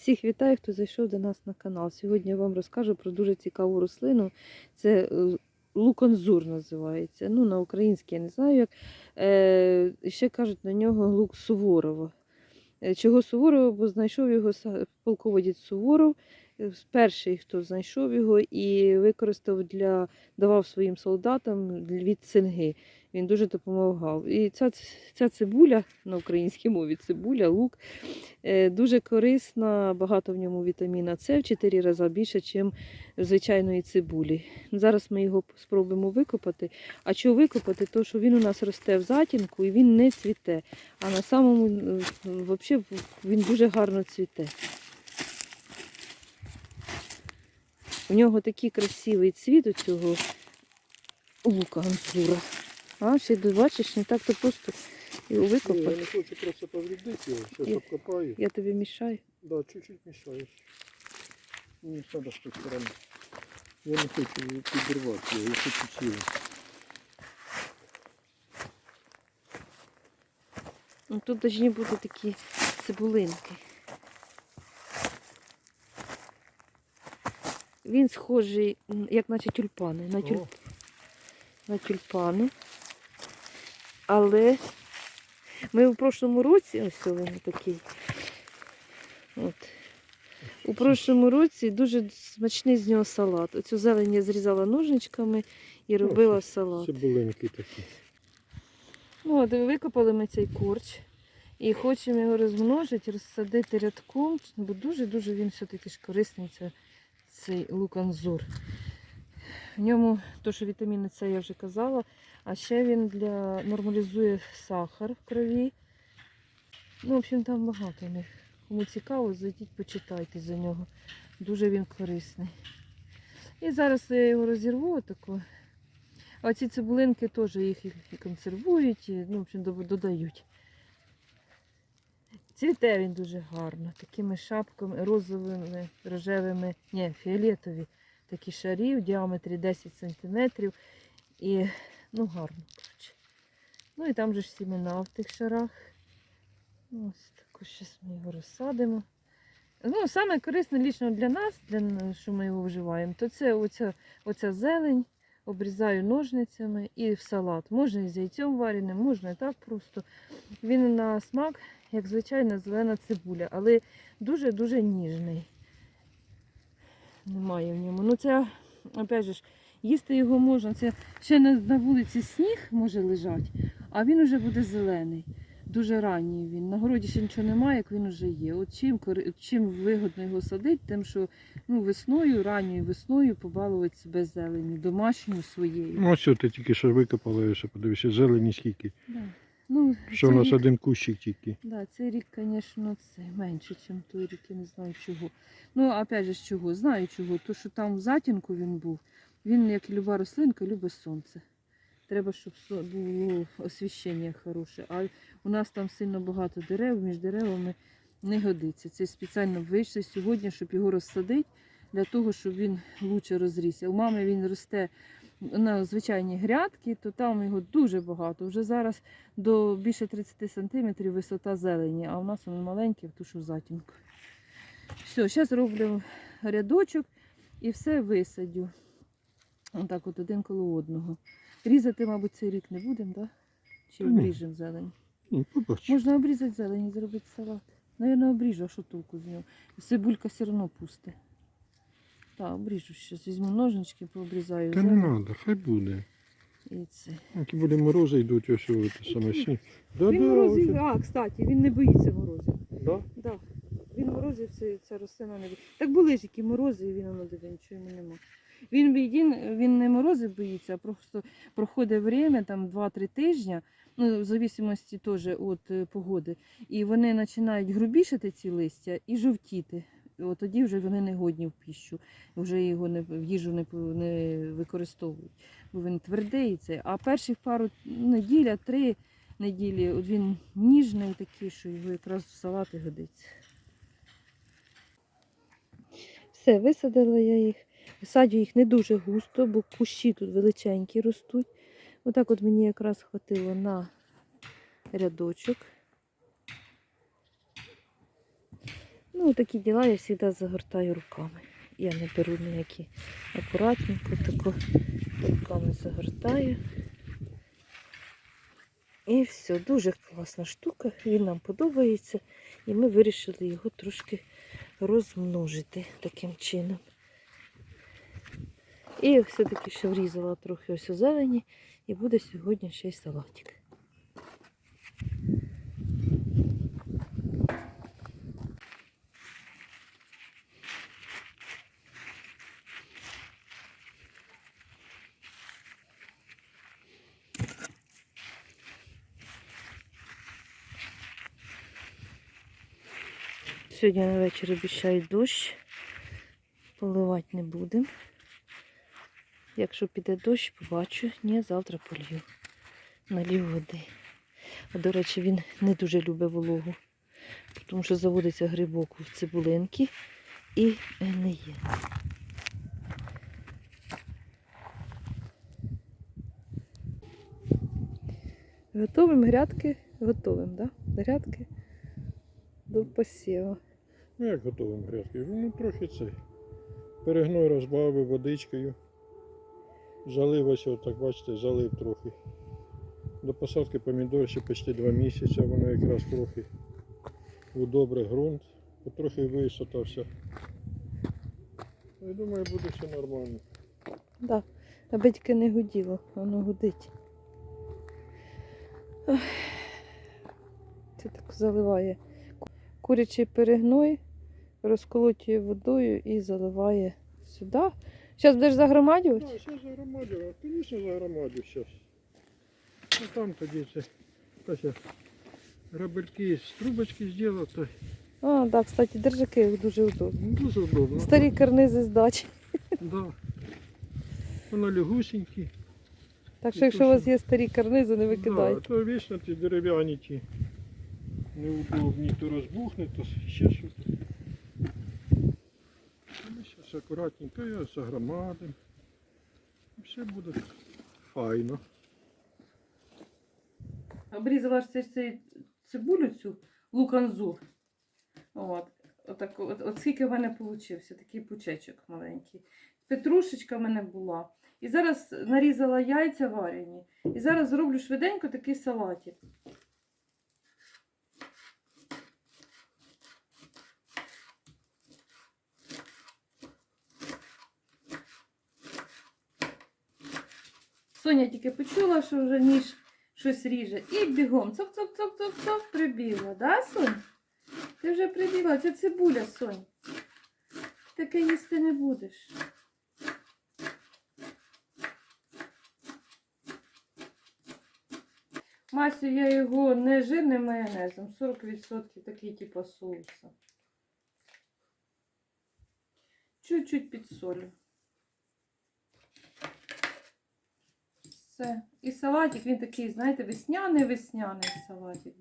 Всіх вітаю, хто зайшов до нас на канал. Сьогодні я вам розкажу про дуже цікаву рослину. Це е, луконзур називається. Ну, на українській я не знаю як. Е, ще кажуть на нього лук Суворова. Е, Чого Суворова? Бо знайшов його полководець Суворов. е, Перший, хто знайшов його і використав для давав своїм солдатам від цинги. Він дуже допомагав. І ця, ця цибуля на українській мові цибуля, лук е, дуже корисна, багато в ньому вітаміна С в 4 рази більше, ніж звичайної цибулі. Зараз ми його спробуємо викопати. А чого викопати? То що він у нас росте в затінку і він не цвіте. А на самому е, взагалі він дуже гарно цвіте. У нього такий красивий цвіт у цього лука ансура. А, ще ти бачиш, не так то просто його Ні, я не хочу просто повредити його, зараз обкопаю. Я тобі мішаю. Да, чуть-чуть мішаєш. Мені треба з тої сторони. Я не хочу підірвати його, я хочу ціле. Ну, тут повинні бути такі цибулинки. Він схожий, як наче тюльпани, на, тюль... На тюльпани. Але ми у прошлому році, ось він такий. От. У прошлому році дуже смачний з нього салат. Оцю зелень я зрізала ножничками і робила Ну, салат. Цибулинки такі. Ну, от викопали ми цей корч і хочемо його розмножити, розсадити рядком, бо дуже-дуже він все-таки ж корисний, цей луканзур. В ньому, то, що вітаміни С я вже казала, а ще він для нормалізує сахар в крові. Ну, в общем, там багато в них. Кому цікаво, зайдіть, почитайте за нього. Дуже він корисний. І зараз я його розірву отако. А ці цибулинки теж їх і консервують, і, ну, в общем, додають. Цвіте він дуже гарно, такими шапками розовими, рожевими, ні, фіолетові такі шарі в діаметрі 10 см. І ну гарно. коротше. Ну і там же ж сімена в тих шарах. Ось також зараз ми його розсадимо. Ну, саме корисне лічно для нас, для, що ми його вживаємо, то це оця, оця зелень обрізаю ножницями і в салат. Можна і з яйцем вареним, можна і так просто. Він на смак, як звичайна зелена цибуля, але дуже-дуже ніжний. Немає в ньому. Ну це, опять же, їсти його можна. Це ще на, на вулиці сніг може лежати, а він вже буде зелений. Дуже ранній він. На городі ще нічого немає, як він вже є. От чим, чим вигодно його садити, тим, що ну, весною, ранньою весною побалувати себе зеленю, домашньою своєю. Ну, ось ти тільки що викопали, що подивися, зелені скільки. Да. Ну, Що у цей нас рік, один кущик тільки. да, цей рік, звісно, це менше, ніж той рік, я не знаю чого. Ну, опять же, з чого? Знаю чого. То, що там в затінку він був, він, як і люба рослинка, любить сонце. Треба, щоб було освіщення хороше. А у нас там сильно багато дерев, між деревами не годиться. Це спеціально вийшли сьогодні, щоб його розсадити, для того, щоб він лучше розрісся. У мами він росте на звичайні грядки, то там його дуже багато. Вже зараз до більше 30 см висота зелені, а у нас він маленький, в ту що в затінку. Все, зараз роблю рядочок і все висадю. Отак от один коло одного. Різати, мабуть, цей рік не будемо. Да? Чи обріжемо зелень? Побач. Можна обрізати зелень і зробити салат. Навірно, обріжу, а що толку з нього? Цибулька все одно пусте. Так, обріжу щось. Візьму ножнички, пообрізаю Та не треба, хай буде. і це. Які буде морози йдуть, ось це саме сніг. Да, Він да, морозив, ось. а, кстати, він не боїться морозів. Да? Да. Він морозив, це, ця рослина не боїться. Так були ж які морози, і він воно диви, нічого йому нема. Він, він, він не морозив боїться, а просто проходить время, там 2-3 тижні, ну, в зависимості теж від е, погоди. І вони починають грубішати ці листя і жовтіти. Тоді вже вони не годні в піщу, вже його не, в їжу не, не використовують, бо він твердий. Це. А перших пару неділя, три неділі, от він ніжний такий, що його якраз в салати годиться. Все, висадила я їх. Висаджую їх не дуже густо, бо кущі тут величенькі ростуть. Отак от мені якраз хватило на рядочок. Ну, такі діла я завжди загортаю руками. Я не беру ніякі акуратненько, тако руками загортаю. І все, дуже класна штука, він нам подобається. І ми вирішили його трошки розмножити таким чином. І все-таки ще врізала трохи ось у зелені, і буде сьогодні ще й салатик. Сьогодні на вечір обіцяють дощ. Поливати не будемо. Якщо піде дощ, побачу. Ні, завтра полью. Налів води. А до речі, він не дуже любить вологу, тому що заводиться грибок в цибулинки і не є. Готовим грядки, готовим, да? Грядки до посіву. Ну як готовим грядки? Ну трохи це. Перегной розбавив водичкою. Залив ось отак, бачите, залив трохи. До посадки помідор ще почти два місяці, воно якраз трохи удобре ґрунт, потрохи висотався. Я думаю, буде все нормально. Да, аби тільки не гуділо, воно гудить. Ох. Це так заливає курячий перегной, розколотює водою і заливає сюди. Зараз будеш загромадювати? Так, зараз загромадю, звісно, загромадю зараз. Ну там тоді це. Ось я грабельки з трубочки зробив, то А, так, да, кстати, держаки дуже удобно. ну, дуже удобно. Старі карнизи з дачі. Да. Воно лягусенькі. Так що, якщо у вас є старі карнизи, не Да, викидайте. то вічно ті дерев'яні ті неудобні, то розбухне, то ще щось. Зараз акуратненько його загромадимо. Все буде файно. Обрізала ж цей цибулю цю луканзу. От. Отак, от, от скільки в мене вийшло, такий пучечок маленький. Петрушечка в мене була. І зараз нарізала яйця варені. І зараз зроблю швиденько такий салатик. Соня тільки почула, що вже ніж щось ріже. І бігом. Цок-цок-цок-цок-цок прибігла. Да, Сонь? Ти вже прибігла. Це цибуля, Сонь. Таке їсти не будеш. Масю я його не жирним майонезом, 40% такий типу соуса. Чуть-чуть підсолю. Все. І салатик, він такий, знаєте, весняний-весняний салатик.